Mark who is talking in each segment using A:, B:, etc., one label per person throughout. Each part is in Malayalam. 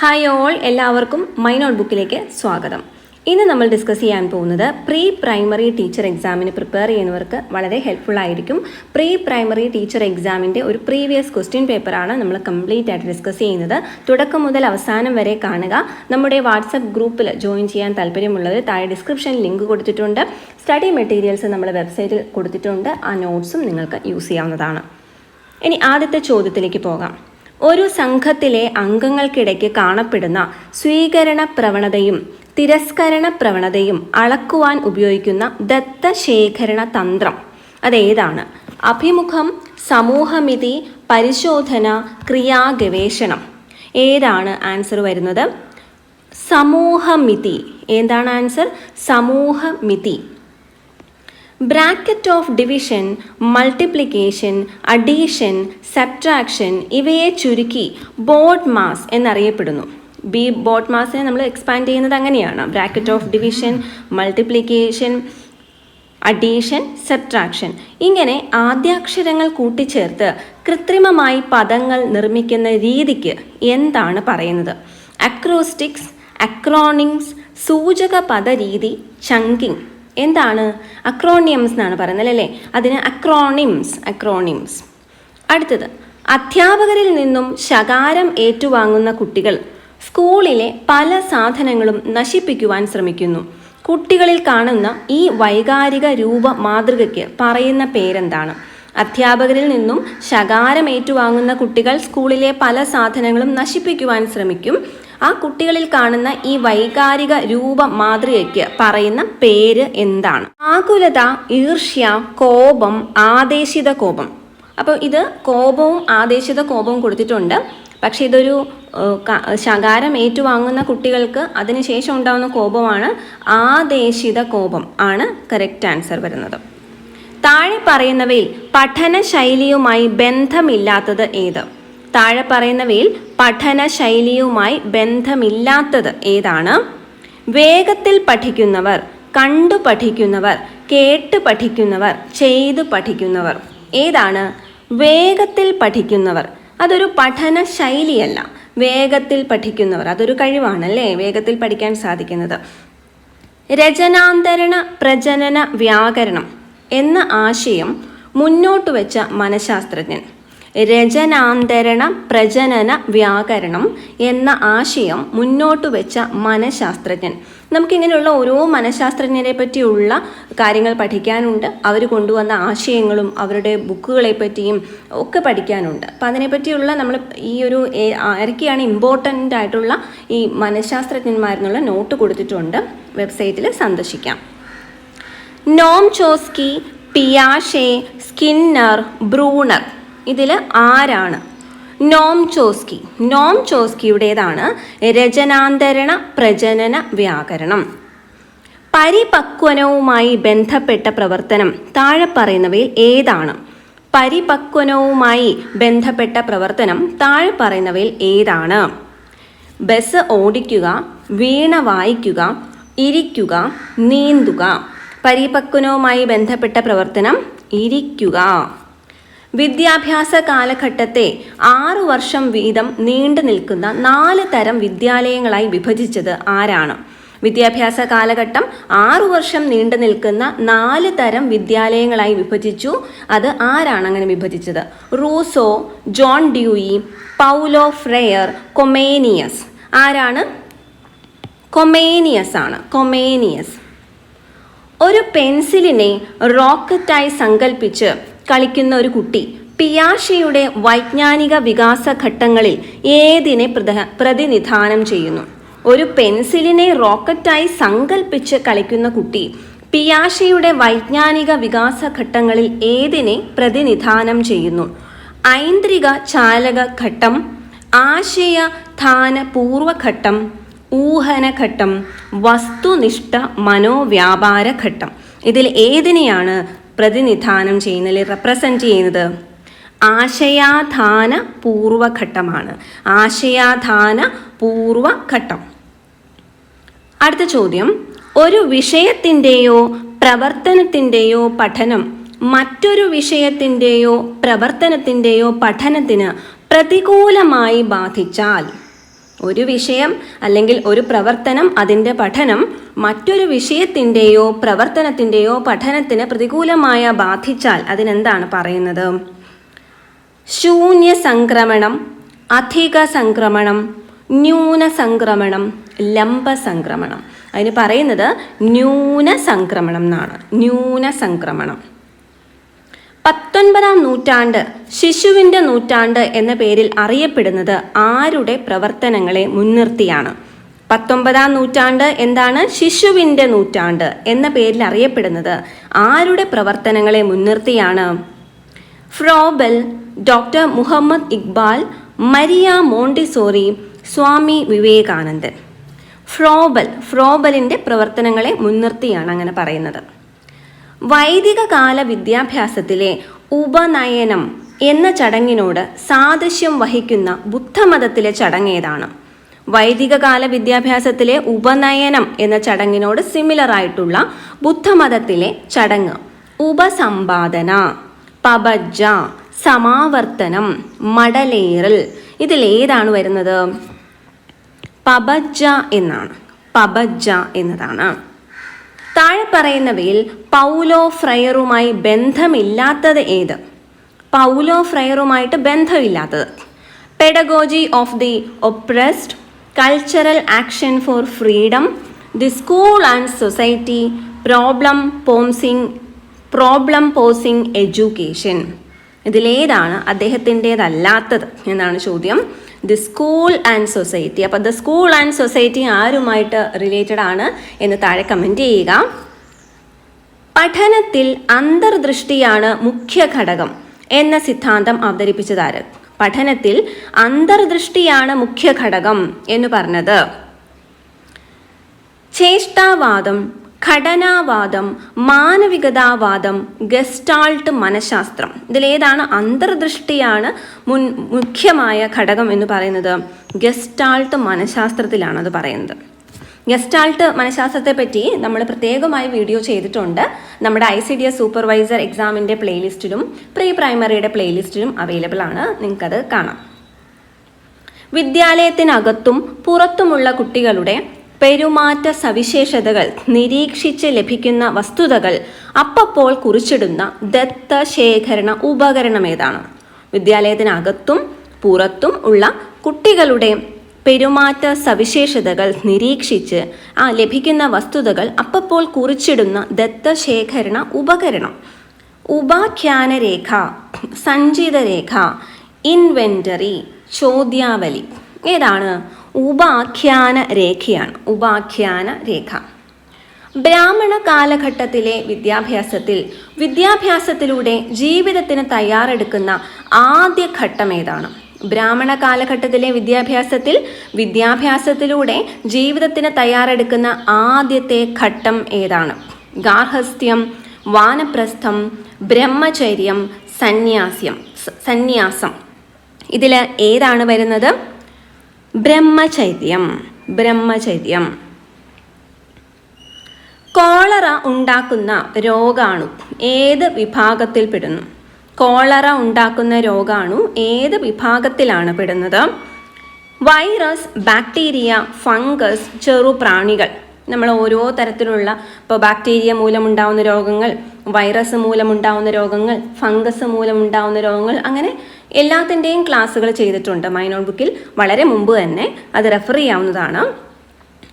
A: ഹായ് ഓൾ എല്ലാവർക്കും മൈ നോട്ട് ബുക്കിലേക്ക് സ്വാഗതം. ഇന്ന് നമ്മൾ ഡിസ്കസ് ചെയ്യാൻ പോകുന്നത് പ്രീ പ്രൈമറി ടീച്ചർ എക്സാമിന് പ്രിപ്പയർ ചെയ്യുന്നവർക്ക് വളരെ ഹെൽപ്ഫുൾ ആയിരിക്കും. പ്രീ പ്രൈമറി ടീച്ചർ എക്സാമിന്റെ ഒരു പ്രീവിയസ് ക്വസ്റ്റ്യൻ പേപ്പറാണ് നമ്മൾ കംപ്ലീറ്റ് ആയിട്ട് ഡിസ്കസ് ചെയ്യുന്നത്. തുടക്കം മുതൽ അവസാനം വരെ കാണുക. നമ്മുടെ വാട്സപ്പ് ഗ്രൂപ്പിൽ ജോയിൻ ചെയ്യാൻ താല്പര്യമുള്ളവർ താഴെ ഡിസ്ക്രിപ്ഷൻ ലിങ്ക് കൊടുത്തിട്ടുണ്ട്. സ്റ്റഡി മെറ്റീരിയൽസ് നമ്മുടെ വെബ്സൈറ്റിൽ കൊടുത്തിട്ടുണ്ട്. ആ നോട്ട്സും നിങ്ങൾക്ക് യൂസ് ചെയ്യാവുന്നതാണ്. ഇനി ആദ്യത്തെ ചോദ്യത്തിലേക്ക് പോകാം. ഒരു സംഘത്തിലെ അംഗങ്ങൾക്കിടയ്ക്ക് കാണപ്പെടുന്ന സ്വീകരണ പ്രവണതയും തിരസ്കരണ പ്രവണതയും അളക്കുവാൻ ഉപയോഗിക്കുന്ന ദത്തശേഖരണ തന്ത്രം. അതേതാണ്? അഭിമുഖം സമൂഹമിതി പരിശോധന ക്രിയാഗവേഷണം. ഏതാണ് ആൻസർ വരുന്നത്? സമൂഹമിതി. എന്താണ് answer? സമൂഹമിതി. Bracket of division multiplication addition subtraction ഇവയെ ചുരുക്കി ബോർഡ് മാസ് എന്നറിയപ്പെടുന്നു. ബി ബോർഡ് മാസിനെ നമ്മൾ എക്സ്പാൻഡ് ചെയ്യുന്നത് അങ്ങനെയാണ്. Bracket of division multiplication addition subtraction ഇങ്ങനെ ആദ്യാക്ഷരങ്ങൾ കൂട്ടിച്ചേർത്ത് കൃത്രിമമായി പദങ്ങൾ നിർമ്മിക്കുന്ന രീതിക്ക് എന്താണ് പറയുന്നത്? അക്രോസ്റ്റിക്സ് അക്രോണിങ്സ് സൂചക പദരീതി ചങ്കിങ് എന്താണ്? അക്രോണിയംസ് എന്നാണ് പറയുന്നത് അല്ലേ? അതിന് അക്രോണിംസ് അക്രോണിംസ് അടുത്തത് അധ്യാപകരിൽ നിന്നും ശകാരം ഏറ്റുവാങ്ങുന്ന കുട്ടികൾ സ്കൂളിലെ പല സാധനങ്ങളും നശിപ്പിക്കുവാൻ ശ്രമിക്കുന്നു. കുട്ടികളിൽ കാണുന്ന ഈ വൈകാരിക രൂപ മാതൃകയ്ക്ക് പറയുന്ന പേരെന്താണ്? അധ്യാപകരിൽ നിന്നും ശകാരം ഏറ്റുവാങ്ങുന്ന കുട്ടികൾ സ്കൂളിലെ പല സാധനങ്ങളും നശിപ്പിക്കുവാൻ ശ്രമിക്കും. ആ കുട്ടികളിൽ കാണുന്ന ഈ വൈകാരിക രൂപ മാതൃകയ്ക്ക് പറയുന്ന പേര് എന്താണ്? ആകുലത ഈർഷ്യ കോപം ആദേശിത കോപം. അപ്പോൾ ഇത് കോപവും ആദേശിത കോപവും കൊടുത്തിട്ടുണ്ട്. പക്ഷെ ഇതൊരു ശകാരം ഏറ്റുവാങ്ങുന്ന കുട്ടികൾക്ക് അതിനുശേഷം ഉണ്ടാകുന്ന കോപമാണ് ആദേശിത കോപം ആണ് കറക്റ്റ് ആൻസർ വരുന്നത്. താഴെ പറയുന്നവയിൽ പഠന ശൈലിയുമായി ബന്ധമില്ലാത്തത് ഏത്? താഴെ പറയുന്നവയിൽ പഠന ശൈലിയുമായി ബന്ധമില്ലാത്തത് ഏതാണ്? വേഗത്തിൽ പഠിക്കുന്നവർ കണ്ടു പഠിക്കുന്നവർ കേട്ട് പഠിക്കുന്നവർ ചെയ്തു പഠിക്കുന്നവർ. ഏതാണ്? വേഗത്തിൽ പഠിക്കുന്നവർ. അതൊരു പഠന ശൈലിയല്ല. വേഗത്തിൽ പഠിക്കുന്നവർ. അതൊരു കഴിവാണല്ലേ? വേഗത്തിൽ പഠിക്കാൻ സാധിക്കുന്നത്. രചനാന്തരണ പ്രജനന വ്യാകരണം എന്ന ആശയം മുന്നോട്ട് വെച്ച മനഃശാസ്ത്രജ്ഞൻ. രചനാന്തരണ പ്രജനന വ്യാകരണം എന്ന ആശയം മുന്നോട്ട് വെച്ച മനഃശാസ്ത്രജ്ഞൻ. നമുക്കിങ്ങനെയുള്ള ഓരോ മനഃശാസ്ത്രജ്ഞരെ പറ്റിയുള്ള കാര്യങ്ങൾ പഠിക്കാനുണ്ട്. അവർ കൊണ്ടുവന്ന ആശയങ്ങളും അവരുടെ ബുക്കുകളെ പറ്റിയും ഒക്കെ പഠിക്കാനുണ്ട്. അപ്പം അതിനെപ്പറ്റിയുള്ള നമ്മൾ ഈ ഒരു ആരൊക്കെയാണ് ഇമ്പോർട്ടന്റ് ആയിട്ടുള്ള ഈ മനഃശാസ്ത്രജ്ഞന്മാരെന്നുള്ള നോട്ട് കൊടുത്തിട്ടുണ്ട്. വെബ്സൈറ്റിൽ സന്ദർശിക്കാം. നോം ചോസ്കി പിയാഷെ സ്കിന്നർ ബ്രൂണർ. ഇതിൽ ആരാണ്? നോം ചോസ്കി. നോം ചോസ്കിയുടേതാണ് രചനാന്തരണ പ്രജനന വ്യാകരണം. പരിപക്വനവുമായി ബന്ധപ്പെട്ട പ്രവർത്തനം. താഴെ പറയുന്നവയിൽ ഏതാണ്? പരിപക്വനവുമായി ബന്ധപ്പെട്ട പ്രവർത്തനം. താഴെ പറയുന്നവയിൽ ഏതാണ്? ബസ് ഓടിക്കുക വീണ വായിക്കുക ഇരിക്കുക നീന്തുക. പരിപക്വനവുമായി ബന്ധപ്പെട്ട പ്രവർത്തനം ഇരിക്കുക. വിദ്യാഭ്യാസ കാലഘട്ടത്തെ ആറു വർഷം വീതം നീണ്ടു നിൽക്കുന്ന നാല് തരം വിദ്യാലയങ്ങളായി വിഭജിച്ചത് ആരാണ്? വിദ്യാഭ്യാസ കാലഘട്ടം ആറു വർഷം നീണ്ടു നിൽക്കുന്ന നാല് തരം വിദ്യാലയങ്ങളായി വിഭജിച്ചു. അത് ആരാണ് അങ്ങനെ വിഭജിച്ചത്? Rousseau John Dewey Paulo Freire Comenius. ആരാണ്? കൊമേനിയസ് ആണ്. കൊമേനിയസ്. ഒരു പെൻസിലിനെ റോക്കറ്റായി സങ്കല്പിച്ച് കളിക്കുന്ന ഒരു കുട്ടി. പിയാഷയുടെ വൈജ്ഞാനിക വികാസ ഘട്ടങ്ങളിൽ ഏതിനെ പ്രതിനിധാനം ചെയ്യുന്നു? ഒരു പെൻസിലിനെ റോക്കറ്റായി സങ്കല്പിച്ച് കളിക്കുന്ന കുട്ടി പിയാഷയുടെ വൈജ്ഞാനിക വികാസ ഘട്ടങ്ങളിൽ ഏതിനെ പ്രതിനിധാനം ചെയ്യുന്നു? ഐന്ദ്രിക ചാലക ഘട്ടം ആശയ ധാന പൂർവഘട്ടം ഊഹനഘട്ടം വസ്തുനിഷ്ഠ മനോവ്യാപാര ഘട്ടം. ഇതിൽ ഏതിനെയാണ് പ്രതിനിധാനം ചെയ്യുന്ന അല്ലെങ്കിൽ റെപ്രസെന്റ് ചെയ്യുന്നത് ആശയാധാന പൂർവഘട്ടമാണ്. ആശയാധാന പൂർവഘട്ടം. അടുത്ത ചോദ്യം. ഒരു വിഷയത്തിന്റെയോ പ്രവർത്തനത്തിന്റെയോ പഠനം മറ്റൊരു വിഷയത്തിന്റെയോ പ്രവർത്തനത്തിന്റെയോ പഠനത്തിന് പ്രതികൂലമായി ബാധിച്ചാൽ ഒരു വിഷയം അല്ലെങ്കിൽ ഒരു പ്രവർത്തനം അതിന്റെ പഠനം മറ്റൊരു വിഷയത്തിന്റെയോ പ്രവർത്തനത്തിന്റെയോ പഠനത്തിന് പ്രതികൂലമായ ബാധിച്ചാൽ അതിനെന്താണ് പറയുന്നത്? ശൂന്യ സംക്രമണം അധിക സംക്രമണം ന്യൂന സംക്രമണം ലംബ സംക്രമണം. അതിന് പറയുന്നത് ന്യൂന സംക്രമണം എന്നാണ്. ന്യൂന സംക്രമണം. പത്തൊൻപതാം നൂറ്റാണ്ട് ശിശുവിന്റെ നൂറ്റാണ്ട് എന്ന പേരിൽ അറിയപ്പെടുന്നത് ആരുടെ പ്രവർത്തനങ്ങളെ മുൻനിർത്തിയാണ്. പത്തൊമ്പതാം നൂറ്റാണ്ട് എന്താണ്? ശിശുവിന്റെ നൂറ്റാണ്ട് എന്ന പേരിൽ അറിയപ്പെടുന്നത് ആരുടെ പ്രവർത്തനങ്ങളെ മുൻനിർത്തിയാണ്? Froebel doctor Muhammad Iqbal Maria Montessori Swami Vivekanandan. Froebel ഫ്രോബലിന്റെ പ്രവർത്തനങ്ങളെ മുൻനിർത്തിയാണ് അങ്ങനെ പറയുന്നത്. വൈദിക കാല വിദ്യാഭ്യാസത്തിലെ ഉപനയനം എന്ന ചടങ്ങിനോട് സാദൃശ്യം വഹിക്കുന്ന ബുദ്ധമതത്തിലെ ചടങ്ങേതാണ്. വൈദിക കാല വിദ്യാഭ്യാസത്തിലെ ഉപനയനം എന്ന ചടങ്ങിനോട് സിമിലർ ആയിട്ടുള്ള ബുദ്ധമതത്തിലെ ചടങ്ങ്. ഉപസമ്പാദന പബജ സമാവർത്തനം മടലേറൽ. ഇതിലേതാണ് വരുന്നത്? പബജ എന്നാണ്. പബജ എന്നതാണ്. താഴെ പറയുന്നവയിൽ പൗലോ ഫ്രയറുമായി ബന്ധമില്ലാത്തത് ഏത്? പൗലോ ഫ്രയറുമായിട്ട് ബന്ധമില്ലാത്തത്. Pedagogy of the oppressed cultural action for freedom the school and society problem posing problem posing education ഇതിലേതാണ് അദ്ദേഹത്തിന്റേതല്ലാത്തത് എന്നാണ് ചോദ്യം. ദി സ്കൂൾ ആൻഡ് സൊസൈറ്റി അപ്പോൾ ദ സ്കൂൾ ആൻഡ് സൊസൈറ്റി ആരുമായിട്ട് റിലേറ്റഡ് ആണ് എന്ന് താഴെ കമന്റ് ചെയ്യുക. പഠനത്തിൽ അന്തർദൃഷ്ടിയാണ് മുഖ്യ ഘടകം എന്ന സിദ്ധാന്തം അവതരിപ്പിച്ചതാര് പഠനത്തിൽ അന്തർദൃഷ്ടിയാണ് മുഖ്യ ഘടകം എന്ന് പറഞ്ഞത്. ചേഷ്ടാവാദം ഘടനാവാദം മാനവികതാവാദം ഗസ്റ്റാൾട്ട് മനഃശാസ്ത്രം. ഇതിലേതാണ് അന്തർദൃഷ്ടിയാണ് മുൻ മുഖ്യമായ ഘടകം എന്ന് പറയുന്നത്. ഗസ്റ്റാൾട്ട് മനഃശാസ്ത്രത്തിലാണ് അത് പറയുന്നത്. ഗസ്റ്റാൾട്ട് മനഃശാസ്ത്രത്തെ പറ്റി നമ്മൾ പ്രത്യേകമായി വീഡിയോ ചെയ്തിട്ടുണ്ട്. നമ്മുടെ I C D S supervisor എക്സാമിന്റെ പ്ലേലിസ്റ്റിലും പ്രീ പ്രൈമറിയുടെ പ്ലേലിസ്റ്റിലും അവൈലബിൾ ആണ്. നിങ്ങൾക്കത് കാണാം. വിദ്യാലയത്തിനകത്തും പുറത്തുമുള്ള കുട്ടികളുടെ പെരുമാറ്റ സവിശേഷതകൾ നിരീക്ഷിച്ച് ലഭിക്കുന്ന വസ്തുതകൾ അപ്പപ്പോൾ കുറിച്ചിടുന്ന ദത്ത ശേഖരണ ഉപകരണം ഏതാണ്? വിദ്യാലയത്തിനകത്തും പുറത്തും ഉള്ള കുട്ടികളുടെ പെരുമാറ്റ സവിശേഷതകൾ നിരീക്ഷിച്ച് ആ ലഭിക്കുന്ന വസ്തുതകൾ അപ്പപ്പോൾ കുറിച്ചിടുന്ന ദത്തശേഖരണ ഉപകരണം. ഉപാഖ്യാന രേഖ സഞ്ചിത രേഖ ഇൻവെന്ററി ചോദ്യാവലി. ഏതാണ്? ഉപാഖ്യാന രേഖയാണ്. ഉപാഖ്യാന രേഖ. ബ്രാഹ്മണ കാലഘട്ടത്തിലെ വിദ്യാഭ്യാസത്തിൽ വിദ്യാഭ്യാസത്തിലൂടെ ജീവിതത്തിന് തയ്യാറെടുക്കുന്ന ആദ്യ ഘട്ടം ഏതാണ്? ബ്രാഹ്മണ കാലഘട്ടത്തിലെ വിദ്യാഭ്യാസത്തിൽ വിദ്യാഭ്യാസത്തിലൂടെ ജീവിതത്തിന് തയ്യാറെടുക്കുന്ന ആദ്യത്തെ ഘട്ടം ഏതാണ്? ഗാർഹസ്ഥ്യം വാനപ്രസ്ഥം ബ്രഹ്മചര്യം സന്യാസ്യം സന്യാസം. ഇതിൽ ഏതാണ് വരുന്നത്? ബ്രഹ്മചര്യം ബ്രഹ്മചൈത്യം. കോളറ ഉണ്ടാക്കുന്ന രോഗാണു ഏത് വിഭാഗത്തിൽ പെടുന്നു? കോളറ ഉണ്ടാക്കുന്ന രോഗാണു ഏത് വിഭാഗത്തിലാണ് പെടുന്നത്? വൈറസ് ബാക്ടീരിയ ഫംഗസ് ചെറുപ്രാണികൾ നമ്മൾ ഓരോ തരത്തിലുള്ള ഇപ്പോൾ ബാക്ടീരിയ മൂലമുണ്ടാവുന്ന രോഗങ്ങൾ വൈറസ് മൂലമുണ്ടാവുന്ന രോഗങ്ങൾ ഫംഗസ് മൂലമുണ്ടാവുന്ന രോഗങ്ങൾ അങ്ങനെ എല്ലാത്തിന്റെയും ക്ലാസ്സുകൾ ചെയ്തിട്ടുണ്ട് മൈ നോട്ട് ബുക്കിൽ. വളരെ മുമ്പ് തന്നെ അത് റെഫർ ചെയ്യാവുന്നതാണ്.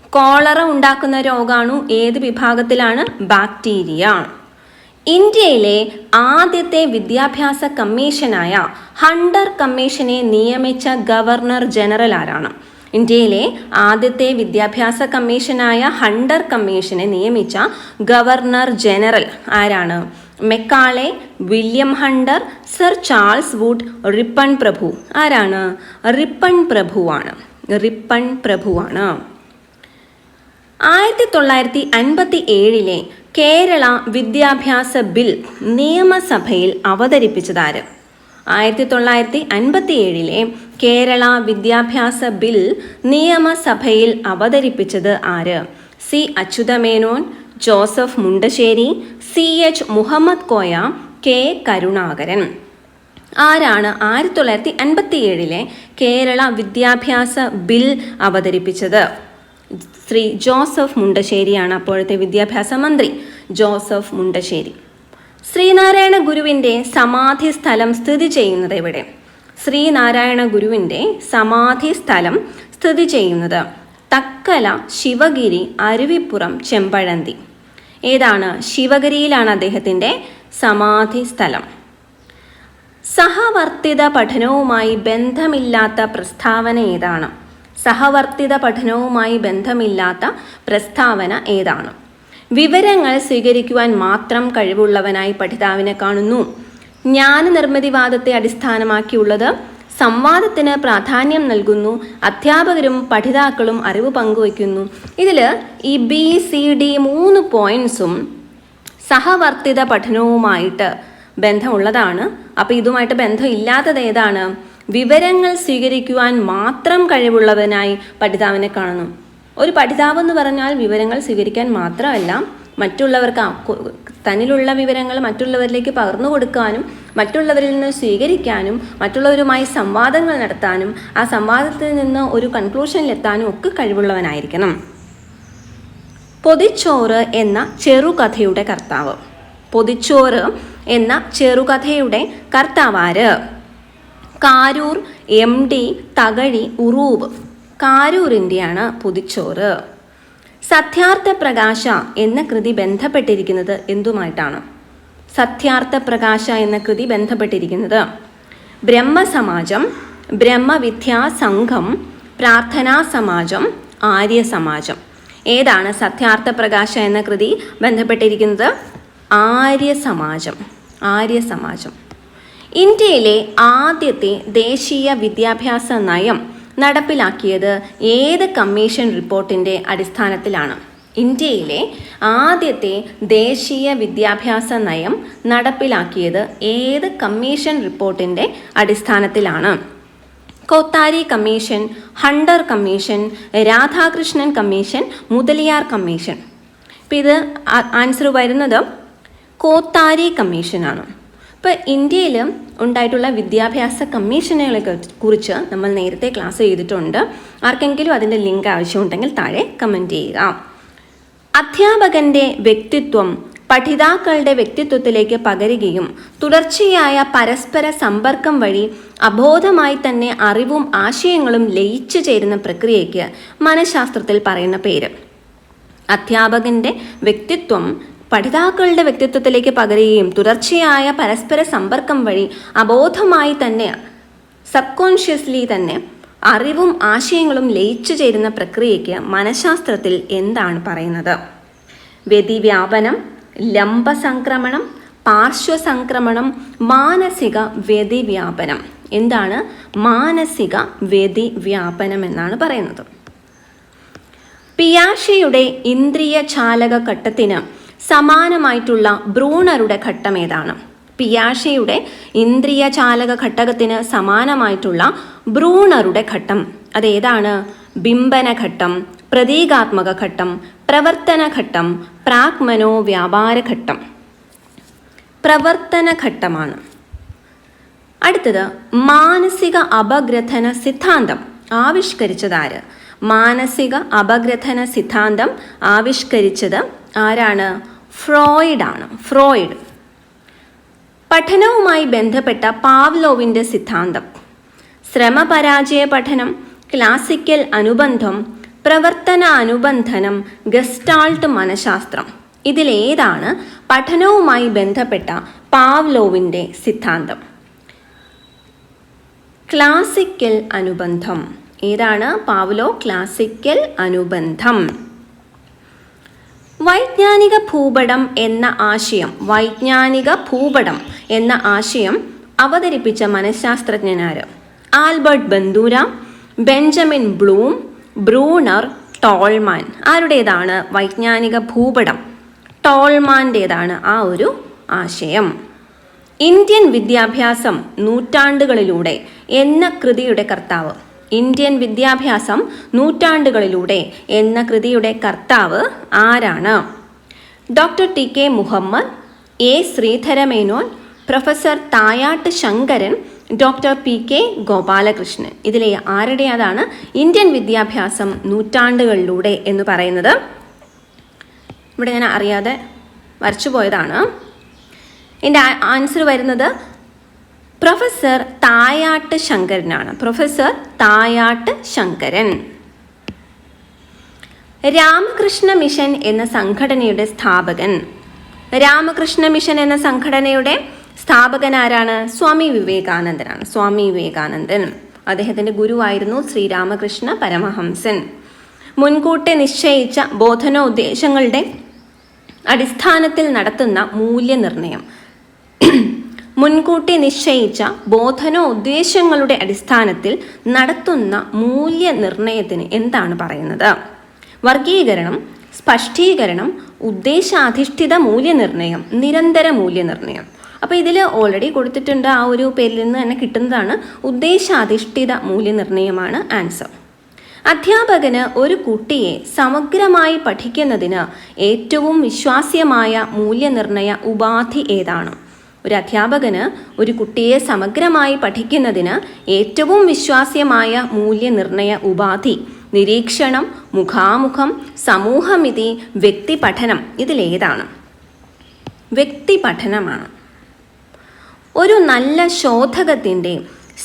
A: കോളറ ഉണ്ടാക്കുന്ന രോഗാണു ഏത് വിഭാഗത്തിലാണ്? ബാക്ടീരിയ. ഇന്ത്യയിലെ ആദ്യത്തെ വിദ്യാഭ്യാസ കമ്മീഷനായ ഹണ്ടർ കമ്മീഷനെ നിയമിച്ച ഗവർണർ ജനറൽ ആരാണ്? ഇന്ത്യയിലെ ആദ്യത്തെ വിദ്യാഭ്യാസ കമ്മീഷനായ ഹണ്ടർ കമ്മീഷനെ നിയമിച്ച ഗവർണർ ജനറൽ ആരാണ്? Macaulay William Hunter sir Charles Wood Ripon പ്രഭു. ആരാണ്? റിപ്പൺ പ്രഭുവാണ്. റിപ്പൺ പ്രഭുവാണ്. ആയിരത്തി തൊള്ളായിരത്തി അൻപത്തി ഏഴിലെ കേരള വിദ്യാഭ്യാസ ബിൽ നിയമസഭയിൽ അവതരിപ്പിച്ചതാര്? ആയിരത്തി തൊള്ളായിരത്തി അൻപത്തി ഏഴിലെ കേരള വിദ്യാഭ്യാസ ബിൽ നിയമസഭയിൽ അവതരിപ്പിച്ചത് ആര്? C. Achutha Menon Joseph Mundassery C H Muhammad Koya K Karunakaran. ആരാണ് ആയിരത്തി തൊള്ളായിരത്തി അൻപത്തി ഏഴിലെ കേരള വിദ്യാഭ്യാസ ബിൽ അവതരിപ്പിച്ചത്? ശ്രീ ജോസഫ് മുണ്ടശ്ശേരിയാണ് അപ്പോഴത്തെ വിദ്യാഭ്യാസ മന്ത്രി. ജോസഫ് മുണ്ടശ്ശേരി. ശ്രീനാരായണ ഗുരുവിന്റെ സമാധി സ്ഥലം സ്ഥിതി ചെയ്യുന്നത് എവിടെ? ശ്രീനാരായണ ഗുരുവിന്റെ സമാധി സ്ഥലം സ്ഥിതി ചെയ്യുന്നത് തക്കല ശിവഗിരി അരുവിപ്പുറം ചെമ്പഴന്തി. ഏതാണ് ശിവഗിരിയിലാണ് അദ്ദേഹത്തിന്റെ സമാധി സ്ഥലം. സഹവർത്തിത പഠനവുമായി ബന്ധമില്ലാത്ത പ്രസ്താവന ഏതാണ്? സഹവർത്തിത പഠനവുമായി ബന്ധമില്ലാത്ത പ്രസ്താവന ഏതാണ്? വിവരങ്ങൾ സ്വീകരിക്കുവാൻ മാത്രം കഴിവുള്ളവനായി പഠിതാവിനെ കാണുന്നു. ജ്ഞാന നിർമ്മിതിവാദത്തെ അടിസ്ഥാനമാക്കിയുള്ളത് സംവാദത്തിന് പ്രാധാന്യം നൽകുന്നു. അധ്യാപകരും പഠിതാക്കളും അറിവ് പങ്കുവയ്ക്കുന്നു. ഇതിൽ ഈ ബി സി ഡി മൂന്ന് പോയിന്റ്സും സഹവർത്തിത പഠനവുമായിട്ട് ബന്ധമുള്ളതാണ്. അപ്പോൾ ഇതുമായിട്ട് ബന്ധമില്ലാത്തത് ഏതാണ്? വിവരങ്ങൾ സ്വീകരിക്കുവാൻ മാത്രം കഴിവുള്ളവനായി പഠിതാവിനെ കാണുന്നു. ഒരു പഠിതാവ് എന്ന് പറഞ്ഞാൽ വിവരങ്ങൾ സ്വീകരിക്കാൻ മാത്രമല്ല മറ്റുള്ളവർക്ക് തന്നിലുള്ള വിവരങ്ങൾ മറ്റുള്ളവരിലേക്ക് പകർന്നു കൊടുക്കാനും മറ്റുള്ളവരിൽ നിന്ന് സ്വീകരിക്കാനും മറ്റുള്ളവരുമായി സംവാദങ്ങൾ നടത്താനും ആ സംവാദത്തിൽ നിന്ന് ഒരു കൺക്ലൂഷനിലെത്താനും ഒക്കെ കഴിവുള്ളവനായിരിക്കണം. പൊതിച്ചോറ് എന്ന ചെറുകഥയുടെ കർത്താവ്. പൊതിച്ചോറ് എന്ന ചെറുകഥയുടെ കർത്താവാര്. Karoor M D Thakazhi Uroob. കാരൂരിന്റെയാണ് Pothichoru. Satyartha പ്രകാശ എന്ന കൃതി ബന്ധപ്പെട്ടിരിക്കുന്നത് എന്തുമായിട്ടാണ്? സത്യാർത്ഥ പ്രകാശ എന്ന കൃതി ബന്ധപ്പെട്ടിരിക്കുന്നത് ബ്രഹ്മസമാജം ബ്രഹ്മവിദ്യാ സംഘം പ്രാർത്ഥനാ സമാജം ആര്യ സമാജം ഏതാണ് സത്യാർത്ഥ പ്രകാശ എന്ന കൃതി ബന്ധപ്പെട്ടിരിക്കുന്നത്? ആര്യ സമാജം ആര്യ സമാജം ഇന്ത്യയിലെ ആദ്യത്തെ ദേശീയ വിദ്യാഭ്യാസ നയം നടപ്പിലാക്കിയത് ഏത് കമ്മീഷൻ റിപ്പോർട്ടിന്റെ അടിസ്ഥാനത്തിലാണ്? ഇന്ത്യയിലെ ആദ്യത്തെ ദേശീയ വിദ്യാഭ്യാസ നയം നടപ്പിലാക്കിയത് ഏത് കമ്മീഷൻ റിപ്പോർട്ടിന്റെ അടിസ്ഥാനത്തിലാണ്? Kothari commission Hunter commission Radhakrishnan commission Mudaliar commission. ഇപ്പം ഇത് ആൻസർ വരുന്നത് കോത്താരി കമ്മീഷനാണ്. ഇപ്പോൾ ഇന്ത്യയിൽ ഉണ്ടായിട്ടുള്ള വിദ്യാഭ്യാസ കമ്മീഷനുകളെ കുറിച്ച് നമ്മൾ നേരത്തെ ക്ലാസ് ചെയ്തിട്ടുണ്ട്. ആർക്കെങ്കിലും അതിന്റെ ലിങ്ക് ആവശ്യമുണ്ടെങ്കിൽ താഴെ കമന്റ് ചെയ്യുക. അധ്യാപകന്റെ വ്യക്തിത്വം പഠിതാക്കളുടെ വ്യക്തിത്വത്തിലേക്ക് പകരുകയും തുടർച്ചയായ പരസ്പര സമ്പർക്കം വഴി അബോധമായി തന്നെ അറിവും ആശയങ്ങളും ലയിച്ചു ചേരുന്ന പ്രക്രിയയ്ക്ക് മനഃശാസ്ത്രത്തിൽ പറയുന്ന പേര്. അധ്യാപകന്റെ വ്യക്തിത്വം പഠിതാക്കളുടെ വ്യക്തിത്വത്തിലേക്ക് പകരുകയും തുടർച്ചയായ പരസ്പര സമ്പർക്കം വഴി അബോധമായി തന്നെ സബ് കോൺഷ്യസ്ലി തന്നെ അറിവും ആശയങ്ങളും ലയിച്ചു ചേരുന്ന പ്രക്രിയയ്ക്ക് മനഃശാസ്ത്രത്തിൽ എന്താണ് പറയുന്നത്? വ്യതിവ്യാപനം ലംബസംക്രമണം പാർശ്വസംക്രമണം മാനസിക വ്യതിവ്യാപനം. എന്താണ് മാനസിക വ്യതിവ്യാപനം എന്നാണ് പറയുന്നത്. പിയാഷയുടെ ഇന്ദ്രിയ ചാലക ഘട്ടത്തിന് സമാനമായിട്ടുള്ള ബ്രൂണറുടെ ഘട്ടം ഏതാണ്? പിയാഷയുടെ ഇന്ദ്രിയ ചാലക ഘട്ടകത്തിന് സമാനമായിട്ടുള്ള ബ്രൂണറുടെ ഘട്ടം. അതേതാണ്? ബിംബനഘട്ടം പ്രതീകാത്മക ഘട്ടം പ്രവർത്തനഘട്ടം പ്രാഗ്മനോ വ്യാപാര ഘട്ടം. പ്രവർത്തന ഘട്ടമാണ്. അടുത്തത് മാനസിക അപഗ്രഥന സിദ്ധാന്തം. ആവിഷ്കരിച്ചതാര്? മാനസിക അപഗ്രഥന സിദ്ധാന്തം ആവിഷ്കരിച്ചത് ആരാണ്? ഫ്രോയിഡ് ആണ് ഫ്രോയിഡ്. പഠനവുമായി ബന്ധപ്പെട്ട പാവ്ലോവിന്റെ സിദ്ധാന്തം. ശ്രമപരാജയ പഠനം ക്ലാസിക്കൽ അനുബന്ധം പ്രവർത്തന അനുബന്ധനം ഗസ്റ്റാൾട്ട് മനഃശാസ്ത്രം. ഇതിലേതാണ് പഠനവുമായി ബന്ധപ്പെട്ട പാവ്ലോവിന്റെ സിദ്ധാന്തം. ക്ലാസിക്കൽ അനുബന്ധം. ഏതാണ്? പാവ്ലോ ക്ലാസിക്കൽ അനുബന്ധം. വൈജ്ഞാനിക ഭൂപടം എന്ന ആശയം വൈജ്ഞാനിക ഭൂപടം എന്ന ആശയം അവതരിപ്പിച്ച മനഃശാസ്ത്രജ്ഞനാര് Albert Bandura Benjamin Bloom Bruner Tolman. ആരുടേതാണ് വൈജ്ഞാനിക ഭൂപടം? ടോൾമാന്റേതാണ് ആ ഒരു ആശയം. ഇന്ത്യൻ വിദ്യാഭ്യാസം നൂറ്റാണ്ടുകളിലൂടെ എന്ന കൃതിയുടെ കർത്താവ് ഇന്ത്യൻ വിദ്യാഭ്യാസം നൂറ്റാണ്ടുകളിലൂടെ എന്ന കൃതിയുടെ കർത്താവ് ആരാണ്? Doctor T K Muhammad A Sreedhara Menon professor Thayat Sankaran doctor P K Gopalakrishnan. ഇതിലെ ആരുടെ അതാണ് ഇന്ത്യൻ വിദ്യാഭ്യാസം നൂറ്റാണ്ടുകളിലൂടെ എന്ന് പറയുന്നത്? ഇവിടെ ഞാൻ അറിയാതെ വരച്ചു പോയതാണ് എന്റെ ആൻസർ വരുന്നത് പ്രൊഫസർ തായാട്ട് ശങ്കരനാണ്. പ്രൊഫസർ തായാട്ട് ശങ്കരൻ. രാമകൃഷ്ണ മിഷൻ എന്ന സംഘടനയുടെ സ്ഥാപകൻ. രാമകൃഷ്ണ മിഷൻ എന്ന സംഘടനയുടെ സ്ഥാപകൻ ആരാണ് സ്വാമി വിവേകാനന്ദനാണ്. സ്വാമി വിവേകാനന്ദൻ. അദ്ദേഹത്തിന്റെ ഗുരുവായിരുന്നു ശ്രീരാമകൃഷ്ണ പരമഹംസൻ. മുൻകൂട്ടി നിശ്ചയിച്ച ബോധനോദ്ദേശങ്ങളുടെ അടിസ്ഥാനത്തിൽ നടത്തുന്ന മൂല്യനിർണയം. മുൻകൂട്ടി നിശ്ചയിച്ച ബോധനോ ഉദ്ദേശങ്ങളുടെ അടിസ്ഥാനത്തിൽ നടത്തുന്ന മൂല്യനിർണയത്തിന് എന്താണ് പറയുന്നത്? വർഗീകരണം സ്പഷ്ടീകരണം ഉദ്ദേശാധിഷ്ഠിത മൂല്യനിർണയം നിരന്തര മൂല്യനിർണയം അപ്പോൾ ഇതിൽ ഓൾറെഡി കൊടുത്തിട്ടുണ്ട് ആ ഒരു പേരിൽ നിന്ന് തന്നെ കിട്ടുന്നതാണ് ഉദ്ദേശാധിഷ്ഠിത മൂല്യനിർണയമാണ് ആൻസർ അധ്യാപകന് ഒരു കുട്ടിയെ സമഗ്രമായി പഠിക്കുന്നതിന് ഏറ്റവും വിശ്വാസ്യമായ മൂല്യനിർണയ ഉപാധി ഏതാണ്? ഒരു അധ്യാപകന് ഒരു കുട്ടിയെ സമഗ്രമായി പഠിക്കുന്നതിന് ഏറ്റവും വിശ്വാസ്യമായ മൂല്യനിർണയ ഉപാധി നിരീക്ഷണം മുഖാമുഖം സമൂഹമിതി വ്യക്തിപഠനം ഇതിലേതാണ്. വ്യക്തിപഠനമാണ്. ഒരു നല്ല ശോധകത്തിന്റെ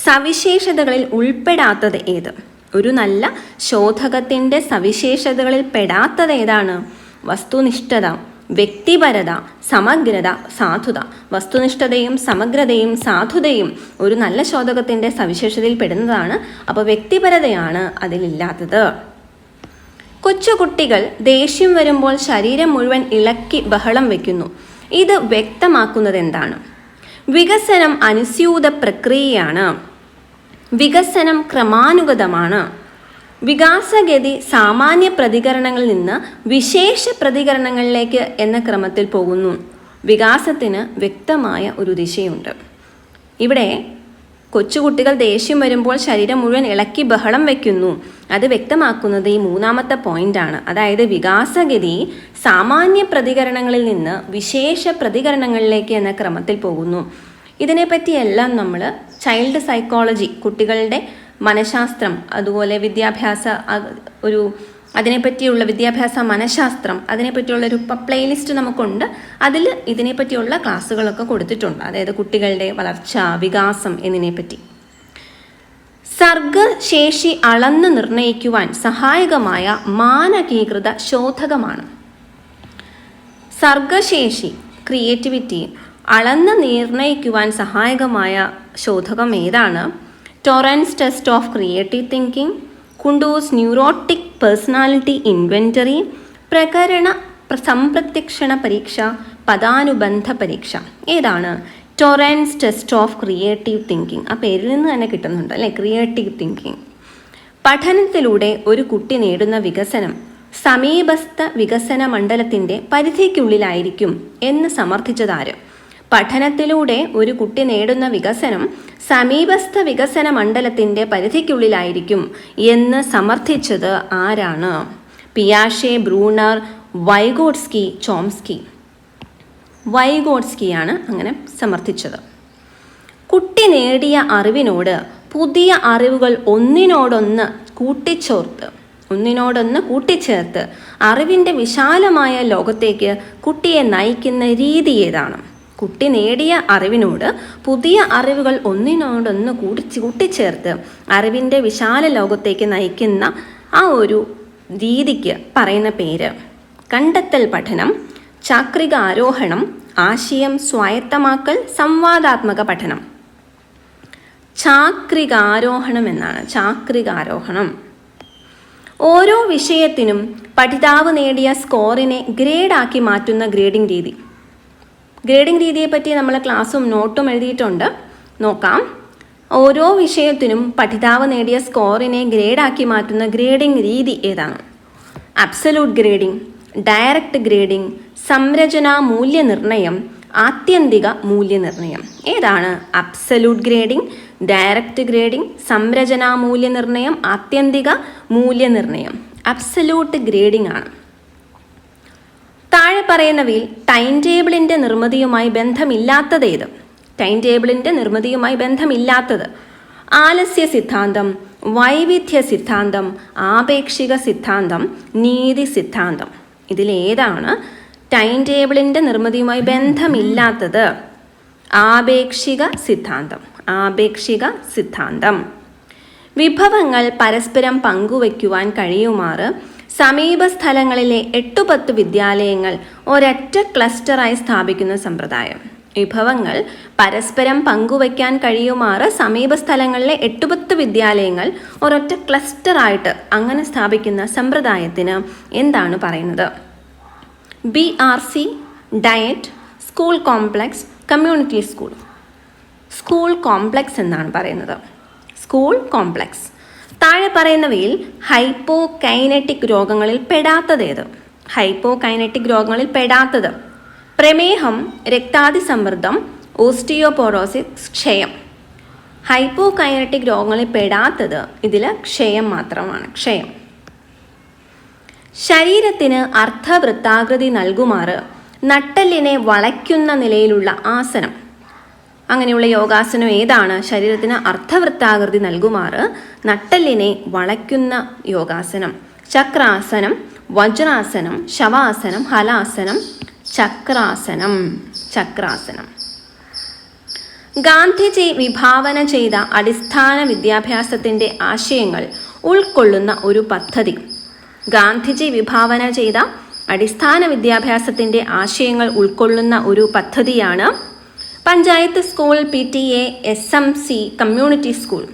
A: സവിശേഷതകളിൽ ഉൾപ്പെടാത്തത് ഏത്? ഒരു നല്ല ശോധകത്തിന്റെ സവിശേഷതകളിൽ പെടാത്തത് ഏതാണ്? വസ്തുനിഷ്ഠത വ്യക്തിപരത സമഗ്രത സാധുത വസ്തുനിഷ്ഠതയും സമഗ്രതയും സാധുതയും ഒരു നല്ല ശോധകത്തിന്റെ സവിശേഷതയിൽ പെടുന്നതാണ്. അപ്പോൾ വ്യക്തിപരതയാണ് അതിലില്ലാത്തത്. കൊച്ചുകുട്ടികൾ ദേഷ്യം വരുമ്പോൾ ശരീരം മുഴുവൻ ഇളക്കി ബഹളം വയ്ക്കുന്നു ഇത് വ്യക്തമാക്കുന്നത് എന്താണ്? വികസനം അനുസ്യൂത പ്രക്രിയയാണ്. വികസനം ക്രമാനുഗതമാണ്. വികാസഗതി സാമാന്യ പ്രതികരണങ്ങളിൽ നിന്ന് വിശേഷ പ്രതികരണങ്ങളിലേക്ക് എന്ന ക്രമത്തിൽ പോകുന്നു. വികാസത്തിന് വ്യക്തമായ ഒരു ദിശയുണ്ട്. ഇവിടെ കൊച്ചുകുട്ടികൾ ദേഷ്യം വരുമ്പോൾ ശരീരം മുഴുവൻ ഇളക്കി ബഹളം വയ്ക്കുന്നു അത് വ്യക്തമാക്കുന്നത് ഈ മൂന്നാമത്തെ പോയിന്റാണ് അതായത് വികാസഗതി സാമാന്യ പ്രതികരണങ്ങളിൽ നിന്ന് വിശേഷ പ്രതികരണങ്ങളിലേക്ക് എന്ന ക്രമത്തിൽ പോകുന്നു. ഇതിനെപ്പറ്റിയെല്ലാം നമ്മൾ ചൈൽഡ് സൈക്കോളജി കുട്ടികളുടെ മനഃശാസ്ത്രം അതുപോലെ വിദ്യാഭ്യാസ ഒരു അതിനെപ്പറ്റിയുള്ള വിദ്യാഭ്യാസ മനഃശാസ്ത്രം അതിനെപ്പറ്റിയുള്ള ഒരു പ്ലേലിസ്റ്റ് നമുക്കുണ്ട്. അതിൽ ഇതിനെപ്പറ്റിയുള്ള ക്ലാസ്സുകളൊക്കെ കൊടുത്തിട്ടുണ്ട്. അതായത് കുട്ടികളുടെ വളർച്ച വികാസം എന്നിനെപ്പറ്റി. സർഗശേഷി അളന്ന് നിർണയിക്കുവാൻ സഹായകമായ മാനകീകൃത ശോധകമാണ്. സർഗശേഷി ക്രിയേറ്റിവിറ്റി അളന്ന് നിർണയിക്കുവാൻ സഹായകമായ ശോധകം ഏതാണ്? Torrance test of creative thinking Kundu's neurotic personality inventory പ്രകരണ സംപ്രത്യക്ഷണ പരീക്ഷ പദാനുബന്ധ പരീക്ഷ ഏതാണ്? Torrance test of creative thinking ആ പേരിൽ നിന്ന് തന്നെ കിട്ടുന്നുണ്ട് അല്ലേ? ക്രിയേറ്റീവ് തിങ്കിങ് പഠനത്തിലൂടെ ഒരു കുട്ടി നേടുന്ന വികസനം സമീപസ്ഥ വികസന മണ്ഡലത്തിന്റെ പരിധിക്കുള്ളിലായിരിക്കും എന്ന് സമർത്ഥിച്ചതാര് പഠനത്തിലൂടെ ഒരു കുട്ടി നേടുന്ന വികസനം സമീപസ്ഥ വികസന മണ്ഡലത്തിന്റെ പരിധിക്കുള്ളിലായിരിക്കും എന്ന് സമർത്ഥിച്ചത് ആരാണ്? പിയാഷെ ബ്രൂണർ വൈഗോഡ്സ്കി ചോംസ്കി. വൈഗോഡ്സ്കിയാണ് അങ്ങനെ സമർത്ഥിച്ചത്. കുട്ടി നേടിയ അറിവിനോട് പുതിയ അറിവുകൾ ഒന്നിനോടൊന്ന് കൂട്ടിച്ചോർത്ത് ഒന്നിനോടൊന്ന് കൂട്ടിച്ചേർത്ത് അറിവിന്റെ വിശാലമായ ലോകത്തേക്ക് കുട്ടിയെ നയിക്കുന്ന രീതി ഏതാണ്? കുട്ടി നേടിയ അറിവിനോട് പുതിയ അറിവുകൾ ഒന്നിനോടൊന്ന് കൂടി കൂട്ടിച്ചേർത്ത് അറിവിന്റെ വിശാല ലോകത്തേക്ക് നയിക്കുന്ന ആ ഒരു രീതിക്ക് പറയുന്ന പേര്. കണ്ടെത്തൽ പഠനം ചാക്രിക ആരോഹണം ആശയം സ്വായത്തമാക്കൽ സംവാദാത്മക പഠനം. ചാക്രികാരോഹണം എന്നാണ്. ചാക്രികാരോഹണം ഓരോ വിഷയത്തിനും പഠിതാവ് നേടിയ സ്കോറിനെ ഗ്രേഡാക്കി മാറ്റുന്ന ഗ്രേഡിംഗ് രീതി. ഗ്രേഡിംഗ് രീതിയെ പറ്റി നമ്മൾ ക്ലാസ്സും നോട്ടും എഴുതിയിട്ടുണ്ട്. നോക്കാം. ഓരോ വിഷയത്തിനും പഠിതാവ് നേടിയ സ്കോറിനെ ഗ്രേഡാക്കി മാറ്റുന്ന ഗ്രേഡിംഗ് രീതി ഏതാണ്? അബ്സലൂട്ട് ഗ്രേഡിംഗ് ഡയറക്റ്റ് ഗ്രേഡിംഗ് സംരചന മൂല്യനിർണയം ആത്യന്തിക മൂല്യനിർണയം. ഏതാണ് അബ്സലൂട്ട് ഗ്രേഡിംഗ് ഡയറക്റ്റ് ഗ്രേഡിംഗ് സംരചനാ മൂല്യനിർണയം ആത്യന്തിക മൂല്യനിർണയം? അബ്സലൂട്ട് ഗ്രേഡിംഗ് ആണ്. താഴെ പറയുന്നവയിൽ ടൈം ടേബിളിന്റെ നിർമ്മിതിയുമായി ബന്ധമില്ലാത്തതേത്. ടൈം ടേബിളിന്റെ നിർമ്മിതിയുമായി ബന്ധമില്ലാത്തത്. ആലസ്യ സിദ്ധാന്തം വൈവിധ്യ സിദ്ധാന്തം ആപേക്ഷിക സിദ്ധാന്തം നീതി സിദ്ധാന്തം. ഇതിലേതാണ് ടൈം ടേബിളിന്റെ നിർമ്മിതിയുമായി ബന്ധമില്ലാത്തത്. ആപേക്ഷിക സിദ്ധാന്തം ആപേക്ഷിക സിദ്ധാന്തം. വിഭവങ്ങൾ പരസ്പരം പങ്കുവയ്ക്കുവാൻ കഴിയുമാറ് സമീപ സ്ഥലങ്ങളിലെ എട്ടു പത്ത് വിദ്യാലയങ്ങൾ ഒരൊറ്റ ക്ലസ്റ്ററായി സ്ഥാപിക്കുന്ന സമ്പ്രദായം. വിഭവങ്ങൾ പരസ്പരം പങ്കുവയ്ക്കാൻ കഴിയുമാറ് സമീപ സ്ഥലങ്ങളിലെ എട്ടുപത്ത് വിദ്യാലയങ്ങൾ ഒരൊറ്റ ക്ലസ്റ്ററായിട്ട് അങ്ങനെ സ്ഥാപിക്കുന്ന സമ്പ്രദായത്തിന് എന്താണ് പറയുന്നത്? B R C DIET school complex community school. School complex എന്നാണ് പറയുന്നത്. School complex. താഴെ പറയുന്നവയിൽ ഹൈപ്പോ കൈനറ്റിക് രോഗങ്ങളിൽ പെടാത്തതേത്? ഹൈപ്പോ കൈനറ്റിക് രോഗങ്ങളിൽ പെടാത്തത്. പ്രമേഹം രക്താതിസമ്മർദ്ദം ഓസ്റ്റിയോപോറോസിസ് ക്ഷയം. ഹൈപ്പോ കൈനറ്റിക് രോഗങ്ങളിൽ പെടാത്തത് ഇതിൽ ക്ഷയം മാത്രമാണ്. ക്ഷയം. ശരീരത്തിന് അർദ്ധവൃത്താകൃതി നൽകുമാറ് നട്ടല്ലിനെ വളയ്ക്കുന്ന നിലയിലുള്ള ആസനം. അങ്ങനെയുള്ള യോഗാസനം ഏതാണ്? ശരീരത്തിന് അർത്ഥവൃത്താകൃതി നൽകുമാറ്. നട്ടലിനെ വളയ്ക്കുന്ന യോഗാസനം. ചക്രാസനം വജ്രാസനം ശവാസനം ഹലാസനം ചക്രാസനം ചക്രാസനം. ഗാന്ധിജി വിഭാവന ചെയ്ത അടിസ്ഥാന വിദ്യാഭ്യാസത്തിന്റെ ആശയങ്ങൾ ഉൾക്കൊള്ളുന്ന ഒരു പദ്ധതി. ഗാന്ധിജി വിഭാവന ചെയ്ത അടിസ്ഥാന വിദ്യാഭ്യാസത്തിന്റെ ആശയങ്ങൾ ഉൾക്കൊള്ളുന്ന ഒരു പദ്ധതിയാണ് panchayat school P T A S M C community school.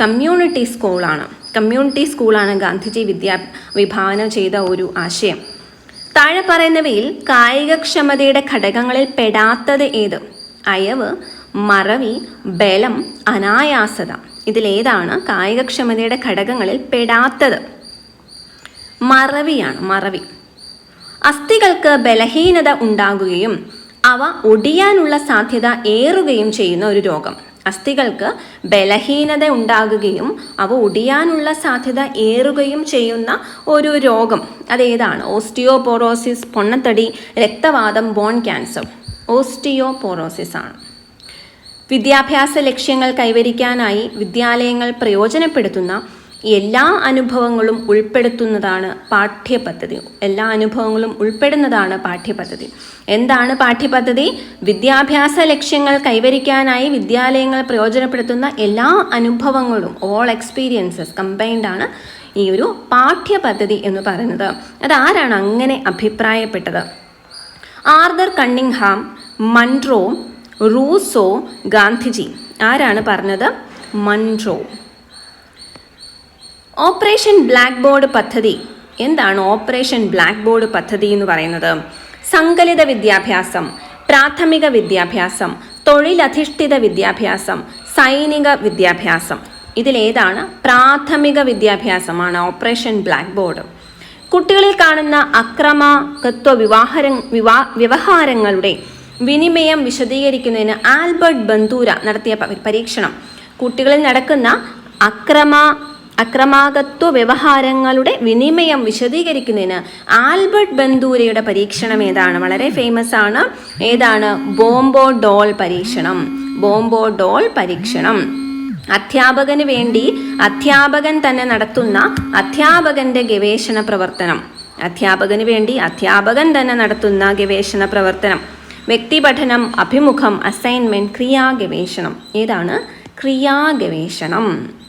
A: Community സ്കൂളാണ്. കമ്മ്യൂണിറ്റി സ്കൂളാണ് ഗാന്ധിജി വിദ്യാ വിഭാവനം ചെയ്ത ഒരു ആശയം. താഴെ പറയുന്നവയിൽ കായികക്ഷമതയുടെ ഘടകങ്ങളിൽ പെടാത്തത് ഏത്? അയവ് മറവി ബലം അനായാസത. ഇതിലേതാണ് കായികക്ഷമതയുടെ ഘടകങ്ങളിൽ പെടാത്തത്. മറവിയാണ് മറവി. അസ്ഥികൾക്ക് ബലഹീനത ഉണ്ടാകുകയും അവ ഒടിയാനുള്ള സാധ്യത ഏറുകയും ചെയ്യുന്ന ഒരു രോഗം. അസ്ഥികൾക്ക് ബലഹീനത ഉണ്ടാകുകയും അവ ഒടിയാനുള്ള സാധ്യത ഏറുകയും ചെയ്യുന്ന ഒരു രോഗം. അതേതാണ്? ഓസ്റ്റിയോപോറോസിസ് പൊണ്ണത്തടി രക്തവാദം ബോൺ ക്യാൻസർ. ഓസ്റ്റിയോപോറോസിസ് ആണ് വിദ്യാഭ്യാസ ലക്ഷ്യങ്ങൾ കൈവരിക്കാനായി വിദ്യാലയങ്ങൾ പ്രയോജനപ്പെടുത്തുന്ന എല്ലാ അനുഭവങ്ങളും ഉൾപ്പെടുത്തുന്നതാണ് പാഠ്യപദ്ധതി. എല്ലാ അനുഭവങ്ങളും ഉൾപ്പെടുന്നതാണ് പാഠ്യപദ്ധതി. എന്താണ് പാഠ്യപദ്ധതി? വിദ്യാഭ്യാസ ലക്ഷ്യങ്ങൾ കൈവരിക്കാനായി വിദ്യാലയങ്ങൾ പ്രയോജനപ്പെടുത്തുന്ന എല്ലാ അനുഭവങ്ങളും ഓൾ എക്സ്പീരിയൻസസ് കമ്പൈൻഡ് ആണ് ഈ ഒരു പാഠ്യപദ്ധതി എന്ന് പറയുന്നത്. അതാരാണ് അങ്ങനെ അഭിപ്രായപ്പെട്ടത്? Arthur Cunningham Munro Rousseau Gandhiji. ആരാണ് പറഞ്ഞത്? മൺട്രോ. ഓപ്പറേഷൻ ബ്ലാക്ക് ബോർഡ് പദ്ധതി. എന്താണ് ഓപ്പറേഷൻ ബ്ലാക്ക് ബോർഡ് പദ്ധതി എന്ന് പറയുന്നത്? സങ്കലിത വിദ്യാഭ്യാസം പ്രാഥമിക വിദ്യാഭ്യാസം തൊഴിലധിഷ്ഠിത വിദ്യാഭ്യാസം സൈനിക വിദ്യാഭ്യാസം. ഇതിലേതാണ് പ്രാഥമിക വിദ്യാഭ്യാസമാണ് ഓപ്പറേഷൻ ബ്ലാക്ക് ബോർഡ് കുട്ടികളിൽ കാണുന്ന അക്രമകത്വ വിവാഹര വിവാ വ്യവഹാരങ്ങളുടെ വിനിമയം വിശദീകരിക്കുന്നതിന് ആൽബർട്ട് ബന്ദൂര നടത്തിയ പരീക്ഷണം. കുട്ടികളിൽ നടക്കുന്ന അക്രമ അക്രമാകത്വ വ്യവഹാരങ്ങളുടെ വിനിമയം വിശദീകരിക്കുന്നതിന് ആൽബർട്ട് ബന്ദൂരയുടെ പരീക്ഷണം ഏതാണ്? വളരെ ഫേമസ് ആണ്. ഏതാണ്? ബോംബോ ഡോൾ പരീക്ഷണം. ബോംബോ ഡോൾ പരീക്ഷണം. അധ്യാപകന് വേണ്ടി അധ്യാപകൻ തന്നെ നടത്തുന്ന അധ്യാപകന്റെ ഗവേഷണ പ്രവർത്തനം. അധ്യാപകന് വേണ്ടി അധ്യാപകൻ തന്നെ നടത്തുന്ന ഗവേഷണ പ്രവർത്തനം. വ്യക്തിപഠനം അഭിമുഖം അസൈൻമെന്റ് ക്രിയാ ഗവേഷണം ഏതാണ്? ക്രിയാ ഗവേഷണം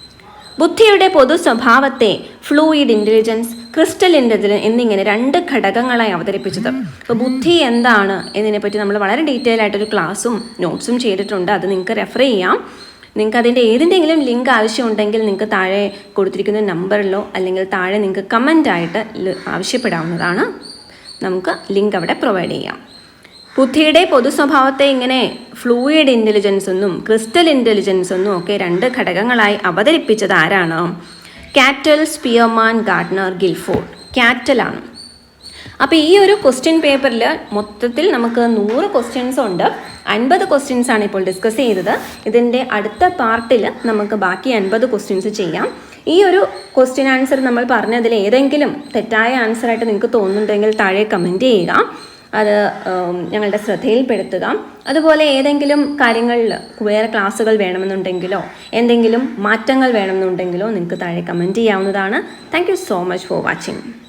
A: ബുദ്ധിയുടെ പൊതു സ്വഭാവത്തെ ഫ്ലൂയിഡ് ഇന്റലിജൻസ് ക്രിസ്റ്റൽ ഇന്റലിജൻസ് എന്നിങ്ങനെ രണ്ട് ഘടകങ്ങളായി അവതരിപ്പിച്ചത്. അപ്പോൾ ബുദ്ധി എന്താണ് എന്നതിനെപ്പറ്റി നമ്മൾ വളരെ ഡീറ്റെയിൽ ആയിട്ടൊരു ക്ലാസ്സും നോട്ട്സും ചെയ്തിട്ടുണ്ട്. അത് നിങ്ങൾക്ക് റെഫർ ചെയ്യാം. നിങ്ങൾക്ക് അതിന്റെ ഏതിന്റെങ്കിലും ലിങ്ക് ആവശ്യമുണ്ടെങ്കിൽ നിങ്ങൾക്ക് താഴെ കൊടുത്തിരിക്കുന്ന നമ്പറിലോ അല്ലെങ്കിൽ താഴെ നിങ്ങൾക്ക് കമന്റ് ആയിട്ട് ആവശ്യപ്പെടാവുന്നതാണ്. നമുക്ക് ലിങ്ക് അവിടെ പ്രൊവൈഡ് ചെയ്യാം. ബുദ്ധിയുടെ പൊതുസ്വഭാവത്തെ ഇങ്ങനെ ഫ്ലൂയിഡ് ഇന്റലിജൻസ് എന്നും ക്രിസ്റ്റൽ ഇന്റലിജൻസ് എന്നും ഒക്കെ രണ്ട് ഘടകങ്ങളായി അവതരിപ്പിച്ചത് ആരാണ്? കാറ്റൽ സ്പിയർമാൻ ഗാർഡ്നർ ഗിൽഫോർഡ് കാറ്റലാണ് അപ്പോൾ ഈ ഒരു ക്വസ്റ്റ്യൻ പേപ്പറിൽ മൊത്തത്തിൽ നമുക്ക് നൂറ് ക്വസ്റ്റ്യൻസ് ഉണ്ട്. അൻപത് ക്വസ്റ്റ്യൻസ് ആണ് ഇപ്പോൾ ഡിസ്കസ് ചെയ്തത്. ഇതിന്റെ അടുത്ത പാർട്ടിൽ നമുക്ക് ബാക്കി അൻപത് ക്വസ്റ്റ്യൻസ് ചെയ്യാം. ഈ ഒരു ക്വസ്റ്റ്യൻ ആൻസർ നമ്മൾ പറഞ്ഞതിൽ ഏതെങ്കിലും തെറ്റായ ആൻസറായിട്ട് നിങ്ങൾക്ക് തോന്നുന്നുണ്ടെങ്കിൽ താഴെ കമന്റ് ചെയ്യുക. അത് ഞങ്ങളുടെ ശ്രദ്ധയിൽപ്പെടുത്തുക. അതുപോലെ ഏതെങ്കിലും കാര്യങ്ങളിൽ വേറെ ക്ലാസ്സുകൾ വേണമെന്നുണ്ടെങ്കിലോ എന്തെങ്കിലും മാറ്റങ്ങൾ വേണമെന്നുണ്ടെങ്കിലോ നിങ്ങൾക്ക് താഴെ കമന്റ് ചെയ്യാവുന്നതാണ്. Thank so much for watching.